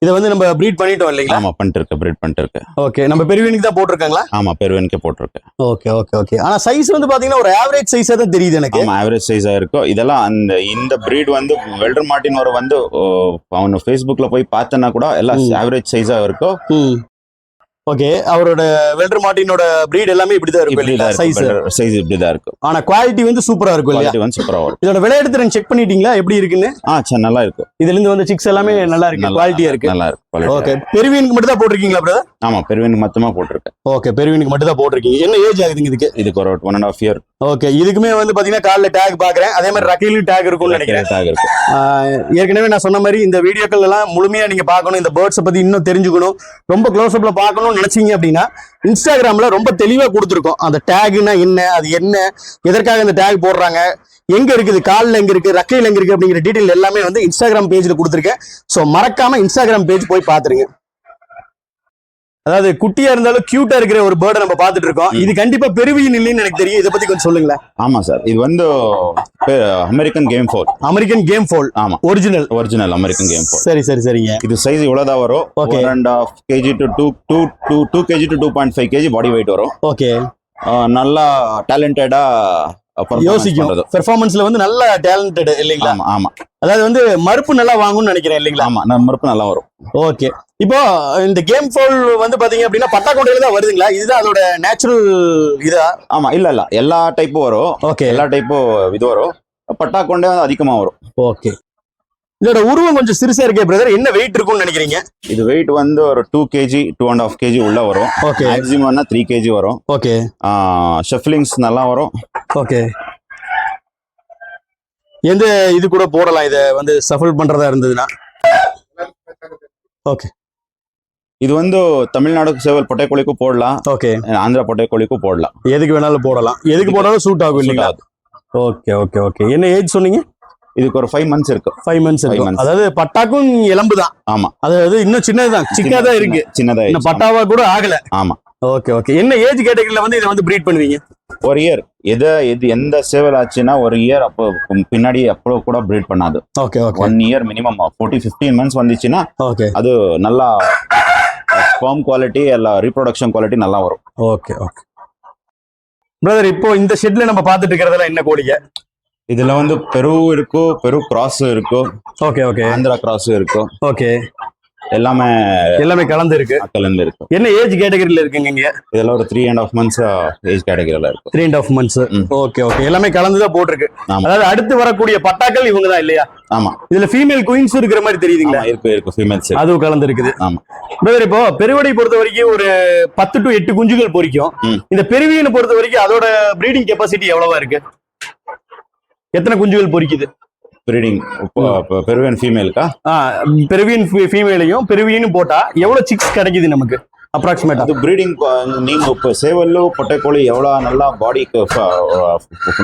இதை வந்து நம்ம ப்ரீட் பண்ணிட்டோம் இல்லைங்களா? ஆமா பண்ணிட்டு பிரீட் பண்ணிட்டு ஓகே நம்ம பெருவியனுக்கு தான் போட்டிருக்காங்களா? ஆமா பெருவனுக்கே போட்டிருக்கேன் ஓகே ஓகே ஓகே ஆனா சைஸ் வந்து பாத்தீங்கன்னா ஒரு ஆவரேஜ் சைஸா தான் தெரியுது எனக்கு. ஆமா ஆவரேஜ் சைஸா இருக்கும் இதெல்லாம் அந்த இந்த பிரீட் வந்து வெல்டர் மார்டின் வர வந்து அவன் ஃபேஸ்புக்ல போய் பார்த்தனா கூட எல்லாம். ஆவரேஜ் சைஸா இருக்கும் ஓகே அவரோட வெல்டர் மார்டினோட பிரீட் எல்லாமே இப்படிதான் இருக்கும் இல்லைங்களா? சைஸ் சைஸ் இப்படிதான் இருக்கும். ஆனா குவாலிட்டி வந்து சூப்பரா இருக்கும் இல்லையா? வந்து சூப்பரா வரும். இதோட விளையாட்டு திறன் செக் பண்ணிட்டீங்களா? எப்படி இருக்குன்னு? ஆ சரி நல்லா இருக்கும். இதுல இருந்து வந்து சிக்ஸ் எல்லாமே நல்லா இருக்கு. குவாலிட்டியா இருக்கு. நல்லா இருக்கும் quality. ஓகே பெருவியனுக்கு மட்டும் தான் போட்டிருக்கீங்களா பிரதர் ஆமா பெருவனுக்கு மொத்தமா போட்டிருக்கேன். ஓகே பெருவியனுக்கு மட்டும் தான் போட்டிருக்கீங்க. என்ன ஏஜ் ஆகுதுங்க இதுக்கு? இதுக்கு ஒரு one and half year okay இதுக்குமே வந்து பாத்தீங்கன்னா கால்ல டேக் பாக்குறேன். அதே மாதிரி ரக்கையிலும் டேக் இருக்கும்னு நினைக்கிறேன். இருக்கு. ஆஹ் ஏற்கனவே நான் சொன்ன மாதிரி இந்த வீடியோக்கள் எல்லாம் முழுமையா நீங்க பார்க்கணும். இந்த பேர்ட்ஸை பத்தி இன்னும் தெரிஞ்சுக்கணும். ரொம்ப க்ளோஸ் அப்ல பார்க்கணும்னு நினைச்சீங்க அப்படின்னா இன்ஸ்டாகிராம்ல ரொம்ப தெளிவா கொடுத்துருக்கோம். அந்த டேகுனா என்ன அது என்ன எதற்காக இந்த டேக் போடுறாங்க எங்க இருக்குது காலில் எங்க இருக்கு ரக்கையில் எங்க இருக்கு அப்படிங்கிற டீட்டெயில் எல்லாமே வந்து இன்ஸ்டாகிராம் பேஜ்ல கொடுத்துருக்கேன். ஸோ மறக்காம இன்ஸ்டாகிராம் பேஜ் போய் பாத்துருங்க அதாவது குட்டியா இருந்தாலும் கியூட்டா இருக்கிற ஒரு பேர்டை நம்ம பார்த்துட்டு இருக்கோம். இது கண்டிப்பா பெருவியின் இல்லைன்னு எனக்கு தெரியும். இதை பத்தி கொஞ்சம் சொல்லுங்களேன். ஆமா சார் இது வந்து American game fowl American game fowl ஆமா. Original original American game fowl சரி சரி சரிங்க. இது சைஸ் இவ்வளவுதான் வரும். One and half KG to two two two two KG to two point five KG body weight வரும். ஓகே நல்லா டேலண்டடா யோசிக்கும். பெர்ஃபார்மன்ஸ்ல வந்து நல்ல டேலண்டட் இல்லைங்களா? ஆமா அதாவது வந்து மறுப்பு நல்லா வாங்கும்னு நினைக்கிறேன் இல்லைங்களா? ஆமா நம்ம மறுப்பு நல்லா வரும். ஓகே. இப்போ இந்த கேம் ஃபோல் வந்து பாத்தீங்க அப்படின்னா பட்டாக்கோட்டையில தான் வருதுங்களா? இதுதான் அதோட நேச்சுரல் இதா? ஆமா இல்ல இல்ல. எல்லா டைப்பும் வரும். ஓகே. எல்லா டைப்பும் இது வரும். பட்டா கொண்டே வந்து அதிகமா வரும். ஓகே. இதோட உருவம் கொஞ்சம் சிறுசா இருக்கே பிரதர் என்ன வெயிட் இருக்கும்னு நினைக்கிறீங்க? இது வெயிட் வந்து ஒரு two KG two and half KG உள்ள வரும். ஓகே மேக்ஸிமம்னா த்ரீ கேஜி வரும். ஓகே ஷெஃப்லிங்ஸ் நல்லா வரும். ஓகே எந்த இது கூட போடலாம். இதை வந்து சஃபல் பண்றதா இருந்ததுன்னா. ஓகே இது வந்து தமிழ்நாடு சேவல் பொட்டைக்கோழிக்கும் போடலாம். ஓகே ஆந்திரா பொட்டைக்கோழிக்கும் போடலாம். எதுக்கு வேணாலும் போடலாம். எதுக்கு போனாலும் சூட் ஆகும் இல்லைங்களா? ஓகே ஓகே ஓகே என்ன ஏஜ் சொன்னீங்க? இதுக்கு ஒரு ஃபைவ் மந்த்ஸ் இருக்கு. ஃபைவ் மந்த்ஸ் இருக்கும் months. அதாவது பட்டாக்கும் எலும்பு தான் ஆமா. அதாவது இன்னும் சின்னதுதான். தான் இருக்கு. சின்னதா இருக்கு. பட்டாவா கூட ஆகல. ஆமா. ஓகே ஓகே என்ன ஏஜ் கேட்டகரியில வந்து இதை வந்து ப்ரீட் பண்ணுவீங்க? ஒரு இயர் எது எது எந்த சேவல் ஆச்சுன்னா ஒரு இயர் அப்போ பின்னாடி அப்போ கூட ப்ரீட் பண்ணாது. Okay okay one year minimum forty fifteen months வந்துச்சுன்னா ஓகே அது நல்லா ஸ்பாம் குவாலிட்டி எல்லா ரீப்ரொடக்ஷன் குவாலிட்டி நல்லா வரும். ஓகே ஓகே பிரதர் இப்போ இந்த ஷெட்ல நம்ம பார்த்துட்டு இருக்கிறதெல்லாம் என்ன கோழிங்க? இதுல வந்து பெரு இருக்கும் பெரு கிராஸ் இருக்கும் ஓகே ஓகே ஆந்திரா கிராஸ் இருக்கும் ஓகே எல்லாமே எல்லாமே கலந்து இருக்கு. கலந்து இருக்கும் என்ன ஏஜ் கேட்டகரியில இருக்குங்க இங்க? இதெல்லாம் ஒரு three and half months age கேட்டகரியில இருக்கும் three and half months. Okay okay எல்லாமே கலந்து தான் போட்டிருக்கு. அதாவது அடுத்து வரக்கூடிய பட்டாக்கள் இவங்க தான் இல்லையா? ஆமா. இதுல ஃபீமேல் குயின்ஸ் இருக்கிற மாதிரி தெரியுதுங்களா? இருக்கு இருக்கு. ஃபீமேல்ஸ் அதுவும் கலந்து இருக்குது ஆமா. பிரதர் இப்போ பெருவடை பொறுத்த வரைக்கும் ஒரு பத்து டு எட்டு குஞ்சுகள் பொரிக்கும் ம். இந்த பெருவியனை பொறுத்த வரைக்கும் அதோட ப்ரீடிங் கெப்பாசிட்டி எவ்வளவா இருக்கு? எத்தனை குஞ்சுகள் பொரிக்குது ப்ரீடிங் பெருவன் ஃபீமேலுக்கா பெருவியன் ஃபீமேலையும் பெருவியனும் போட்டா எவ்வளவு சிக்ஸ் கிடைக்குது நமக்கு? அப்ராக்சிமேட்டா அது ப்ரீடிங் நீங்க இப்போ சேவல்லு பொட்டைக்கோழி எவ்வளோ நல்லா பாடிக்கு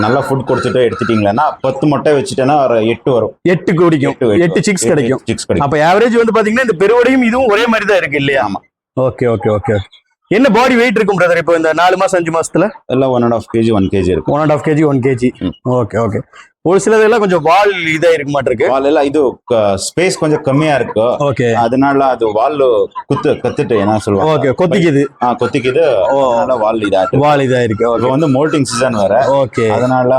நல்லா ஃபுட் கொடுத்துட்டு எடுத்துட்டீங்களன்னா பத்து முட்டை வச்சுட்டேன்னா ஒரு எட்டு வரும். எட்டு குடிக்கும். எட்டு சிக்ஸ் கிடைக்கும். சிக்ஸ் கிடைக்கும். அப்ப ஆவரேஜ் வந்து பாத்தீங்கன்னா இந்த பெருவடையும் இதுவும் ஒரே மாதிரி தான் இருக்கு இல்லையா? ஆமா. ஓகே ஓகே ஓகே என்ன பாடி வெயிட் இருக்கும் பிரதர் இப்போ இந்த நாலு மாசம் அஞ்சு மாசத்துல? எல்லாம் one and half KG one KG இருக்கும் one and half KG one KG. Okay okay ஒரு சிலதெல்லாம் கொஞ்சம் வால் இதா இருக்க மாட்டிருக்கு. வால் எல்லாம் இது ஸ்பேஸ் கொஞ்சம் கம்மியா இருக்கு. ஓகே அதனால அது வால் குத்து கத்துட்டு என்ன சொல்லுவாங்க? ஓகே கொத்திக்குது. ஆ, கொத்திக்குது. அதனால வால் இதாட்டு வால் இதா இருக்கு இப்போ வந்து மோல்டிங் சீசன் வேற. ஓகே அதனால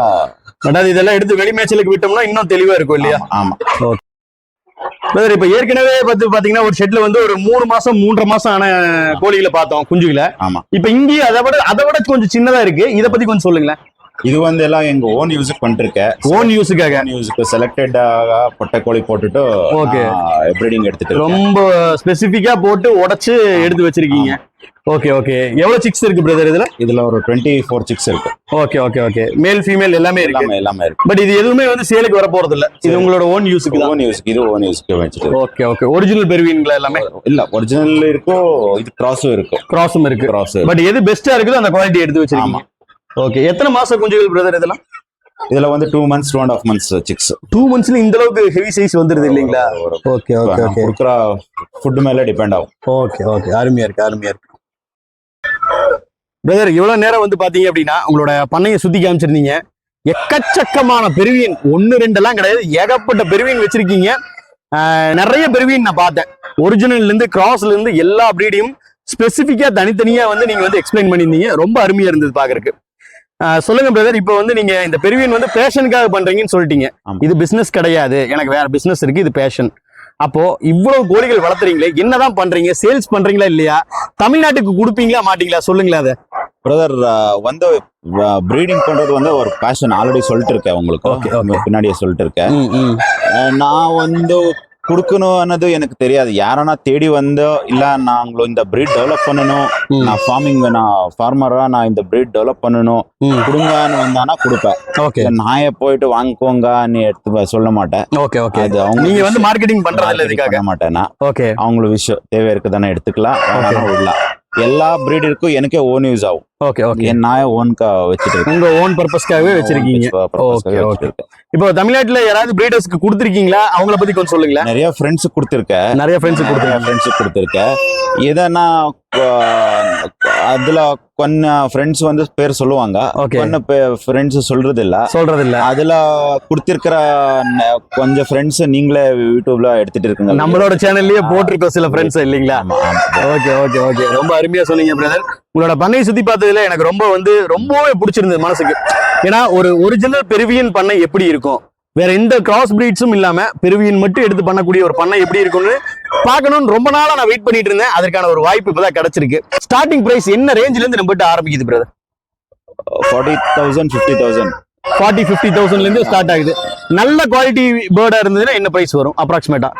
ரெண்டாவது இதெல்லாம் எடுத்து வெளி மேய்ச்சலுக்கு விட்டோம்னா இன்னும் தெளிவா இருக்கும் இல்லையா? ஆமா பிரதர் இப்ப ஏற்கனவே பார்த்து பாத்தீங்கன்னா ஒரு ஷெட்ல வந்து ஒரு மூணு மாசம் மூன்றரை மாசம் ஆன கோழிகளை பார்த்தோம் குஞ்சுகளை. ஆமா. இப்ப இங்கே அதை விட அதை விட கொஞ்சம் சின்னதா இருக்கு. இத பத்தி கொஞ்சம் சொல்லுங்களேன். இது வந்து எல்லாம் எங்க ஓன் யூஸுக்கு பண்ணிருக்கேன் ஓன் யூஸுக்காக யூஸுக்கு செலக்டடாக பொட்டைக்கோழி போட்டுட்டு Okay. ப்ரீடிங் எடுத்துட்டு. ரொம்ப ஸ்பெசிபிக்கா போட்டு உடைச்சு எடுத்து வச்சிருக்கீங்க. ஓகே ஓகே எவ்வளவு சிக்ஸ் இருக்கு பிரதர் இதுல? இதுல ஒரு டுவெண்ட்டி ஃபோர் சிக்ஸ் இருக்கு. Okay okay okay male female எல்லாமே இருக்கு. எல்லாமே எல்லாமே இருக்கு. பட் இது எதுவுமே வந்து சேலுக்கு வர போறது இல்ல இது உங்களோட ஓன் யூஸுக்கு ஓன் யூஸ்க்கு இது ஓன் யூஸ்க்கு வச்சுட்டு. ஓகே ஓகே ஒரிஜினல் பெறுவீங்களா எல்லாமே? இல்ல ஒரிஜினல் இருக்கும் இது கிராஸும் இருக்கும் கிராஸும் இருக்கு. கிராஸ் பட் எது பெஸ்டா இருக்குதோ அந்த குவாலிட்டி எடுத்து வச்சிருக்கீங்க. ஓகே எத்தனை மாசம் குஞ்சுகள் பிரதர் இதெல்லாம்? இதுல வந்து two months two and half months six two மந்த்ஸ்ல இந்த அளவுக்கு ஹெவி சைஸ் வந்துருது இல்லைங்களா? ஓகே ஓகே ஓகே கொடுக்குற ஃபுட் மேல டிபெண்ட் ஆகும். ஓகே ஓகே அருமையா இருக்கு அருமையா இருக்கு. பிரதர் இவ்வளவு நேரம் வந்து பாத்தீங்க அப்படின்னா உங்களோட பண்ணையை சுத்தி காமிச்சிருந்தீங்க. எக்கச்சக்கமான பெருவியன் ஒன்னு ரெண்டெல்லாம் கிடையாது. ஏகப்பட்ட பெருவியன் வச்சிருக்கீங்க. நிறைய பெருவியன் நான் பார்த்தேன். ஒரிஜினல்ல இருந்து கிராஸ்ல இருந்து எல்லா பிரீடையும் ஸ்பெசிஃபிக்கா தனித்தனியா வந்து நீங்க வந்து எக்ஸ்பிளைன் பண்ணியிருந்தீங்க. ரொம்ப அருமையா இருந்தது பாக்குறதுக்கு. சொல்லுங்க பிரதர் இப்போ வந்து நீங்க இந்த பெருவியன் வந்து பேஷனுக்காக பண்றீங்கன்னு சொல்லிட்டீங்க. இது பிசினஸ் கிடையாது. எனக்கு வேற பிசினஸ் இருக்கு. இது பேஷன் அப்போ இவ்வளவு கோழிகள் வளர்த்துறீங்களே என்னதான் பண்றீங்க? சேல்ஸ் பண்றீங்களா இல்லையா? தமிழ்நாட்டுக்கு கொடுப்பீங்களா மாட்டீங்களா? சொல்லுங்களேன் அதை. பிரதர் வந்து ப்ரீடிங் பண்றது வந்து ஒரு பேஷன் ஆல்ரெடி சொல்லிட்டு இருக்கேன் உங்களுக்கு பின்னாடியே சொல்லிட்டு இருக்கேன் நான் வந்து கொடுக்கணும்னது எனக்கு தெரியாது. யாரனா தேடி வந்து இல்ல நாங்களும் இந்த breed டெவலப் பண்ணணும். நான் ஃபார்மிங் நான் ஃபார்மரா நான் இந்த breed டெவலப் பண்ணணும். கொடுங்கன்னு வந்தானா கொடுப்பேன். ஓகே. நாயை போயிட்டு வாங்கிக்கோங்க நீ எடுத்து சொல்ல மாட்டேன். Okay okay. அது அவங்க நீங்க வந்து மார்க்கெட்டிங் பண்றது இல்ல marketing இதுக்காக. பண்ண மாட்டேன்னா ஓகே. அவங்களுக்கு விஷயம் தேவை இருக்குதானே எடுத்துக்கலாம் விடலாம். எல்லா பிரீடருக்கும் எனக்கே ஓன் யூஸ் ஆகும். ஓகே ஓகே நாயை ஓன்கா வச்சுட்டு இருக்கேன். உங்க ஓன் பர்பஸ்க்காகவே வச்சிருக்கீங்க. Okay, okay. இப்போ தமிழ்நாட்டுல யாராவது பிரீடர்ஸ்க்கு கொடுத்துருக்கீங்களா? அவங்கள பத்தி கொஞ்சம் சொல்லுங்களேன். நிறைய ஃப்ரெண்ட்ஸ் கொடுத்துருக்கேன். நிறைய ஃப்ரெண்ட்ஸ் நிறைய கொடுத்துருக்காங்க. ஃப்ரெண்ட்ஸ் கொடுத்துருக்கேன். இதனா அதுல கொஞ்சம் ஃப்ரெண்ட்ஸ் வந்து பேர் சொல்லுவாங்க. கொஞ்சம் ஃப்ரெண்ட்ஸ் சொல்றது இல்ல சொல்றது இல்ல அதுல கொடுத்திருக்கிற கொஞ்சம் ஃப்ரெண்ட்ஸ் நீங்களே யூடியூப்ல எடுத்துட்டு இருக்கீங்க. நம்மளோட சேனல்லயே போட்டிருக்கோம் சில ஃப்ரெண்ட்ஸ் இல்லைங்களா. ஓகே ஓகே ஓகே ரொம்ப அருமையா சொன்னீங்க பிரதர் உங்களோட பண்ணையை சுத்தி பார்த்ததுல எனக்கு ரொம்ப வந்து ரொம்பவே பிடிச்சிருந்தது மனசுக்கு. ஏன்னா ஒரு ஒரிஜினல் பெருவியன் பண்ணை எப்படி இருக்கும்? வேற எந்த கிராஸ் பிரீட்ஸும் இல்லாம பெருவியன் மட்டும் எடுத்து பண்ணக்கூடிய ஒரு பண்ணை எப்படி இருக்கும்னு பார்க்கணும்னு ரொம்ப நாளா நான் வெயிட் பண்ணிட்டு இருந்தேன். அதற்கான ஒரு வாய்ப்பு இப்பதான் கிடைச்சிருக்கு. ஸ்டார்டிங் பிரைஸ் என்ன ரேஞ்சில இருந்து நம்மகிட்ட ஆரம்பிக்குது பிரதர் 40,000 50,000 ஃபார்ட்டி ஃபிஃப்டி தௌசண்ட்ல இருந்து ஸ்டார்ட் ஆகுது. நல்ல குவாலிட்டி பேர்டா இருந்ததுன்னா என்ன பிரைஸ் வரும் அப்ராக்சிமேட்டா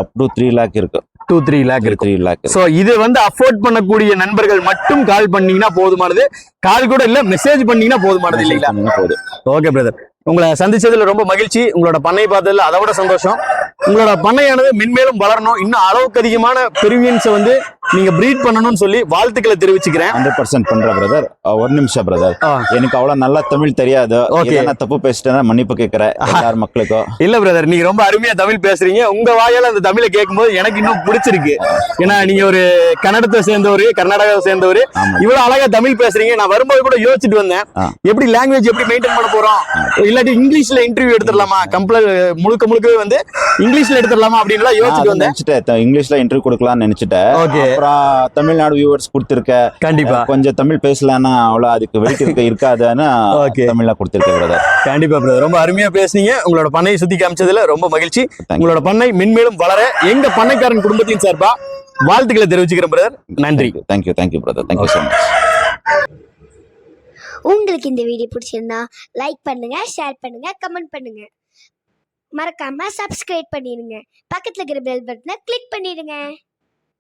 அப் டு த்ரீ லேக் இருக்கு. Two three lakh three lakh so இது வந்து அஃபோர்ட் பண்ணக்கூடிய நண்பர்கள் மட்டும் கால் பண்ணீங்கன்னா போதுமானது. கால் கூட இல்ல மெசேஜ் பண்ணீங்கன்னா போதுமானது இல்லைங்களா? போதும். ஓகே பிரதர் உங்களை சந்திச்சதுல ரொம்ப மகிழ்ச்சி. உங்களோட பண்ணை பார்த்ததுல அதை விட சந்தோஷம். உங்களோட பண்ணையானது மென்மேலும் வளரணும். இன்னும் அளவுக்கு அதிகமான பெருவியன்ஸை வந்து நீங்க ப்ரீட் பண்ணணும்னு சொல்லி வாழ்த்துக்களை தெரிவிச்சுக்கிறேன். ஹண்ட்ரட் பர்சன்ட் பண்ற பிரதர் ஒரு நிமிஷம் பிரதர். எனக்கு அவ்வளவு நல்லா தமிழ் தெரியாது. Okay. ஏன்னா தப்பு பேசிட்டேன்னா மன்னிப்பு கேட்கிறேன் எல்லார் மக்களுக்கும். இல்ல பிரதர் நீங்க ரொம்ப அருமையா தமிழ் பேசுறீங்க. உங்க வாயால அந்த தமிழை கேட்கும்போது எனக்கு இன்னும் பிடிச்சிருக்கு. ஏன்னா நீங்க ஒரு கன்னடத்தை சேர்ந்தவர் கர்நாடகாவை சேர்ந்தவர் இவ்வளவு அழகா தமிழ் பேசுறீங்க. நான் வரும்போது கூட யோசிச்சுட்டு வந்தேன். எப்படி லாங்குவேஜ் எப்படி மெயின்டைன் பண்ண போறோம்? இல்லாட்டி இங்கிலீஷ்ல இன்டர்வியூ எடுத்துடலாமா? கம்ப்ள முழுக்க முழுக்கவே வந்து இங்கிலீஷ்ல எடுத்துடலாமா? அப்படின்லாம் நான் யோசிச்சுட்டு வந்தேன். இங்கிலீஷ்ல இன்டர்வியூ கொடுக்கலாம்னு நினைச்சிட்டேன். ஓகே. அப்புறம் தமிழ்நாடு வியூவர்ஸ் கொடுத்திருக்க. கண்டிப்பா. கொஞ்சம் தமிழ் பேசலாம்னா அவ்வளவு அதுக்கு வெயிட் இருக்க இருக்காதுன்னு. தமிழ்ல கொடுத்திருக்கேன் பிரதர் கண்டிப்பா பிரதர் ரொம்ப அருமையா பேசுனீங்க. உங்களோட பண்ணையை சுத்தி காமிச்சதுல ரொம்ப மகிழ்ச்சி. உங்களோட பண்ணை மென்மேலும் வளர எங்க பண்ணைக்காரன் குடும்பத்தின் சார்பா வாழ்த்துக்களை தெரிவிச்சுக்கிறேன் பிரதர் நன்றி. Thank you thank you brother thank you so much உங்களுக்கு இந்த வீடியோ பிடிச்சிருந்தா லைக் பண்ணுங்க ஷேர் பண்ணுங்க கமெண்ட் பண்ணுங்க. மறக்காம சப்ஸ்கிரைப் பண்ணிடுங்க. பக்கத்துல இருக்கிற பெல் பட்டனை கிளிக் பண்ணிடுங்க.